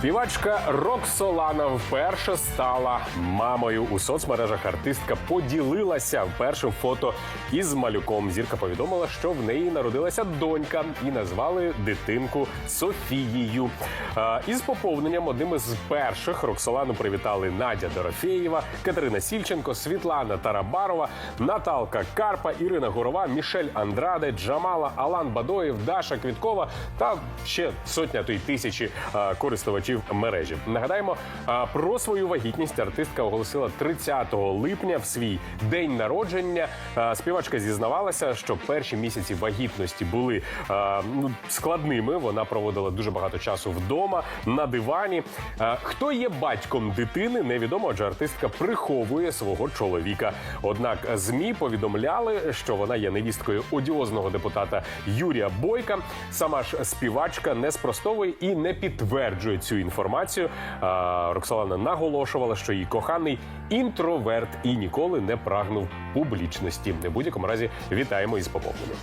Співачка Роксолана вперше стала мамою у соцмережах. Артистка поділилася першим фото із малюком. Зірка повідомила, що в неї народилася донька, і назвали дитинку Софією. Е, Із поповненням одним із перших Роксолану привітали Надя Дорофєєва, Катерина Сільченко, Світлана Тарабарова, Наталка Карпа, Ірина Гурова, Мішель Андраде, Джамала, Алан Бадоєв, Даша Квіткова та ще сотня то й тисячі е, користувачів мережі. Нагадаємо, про свою вагітність артистка оголосила 30 липня в свій день народження. Співачка зізнавалася, що перші місяці вагітності були ну, складними. Вона проводила дуже багато часу вдома на дивані. Хто є батьком дитини, невідомо, адже артистка приховує свого чоловіка. Однак змі повідомляли, що вона є невісткою одіозного депутата Юрія Бойка. Сама ж співачка не спростовує і не підтверджує цю інформацію. Роксолана наголошувала, що її коханий інтроверт і ніколи не прагнув публічності. В будь-якому разі вітаємо із поповненням.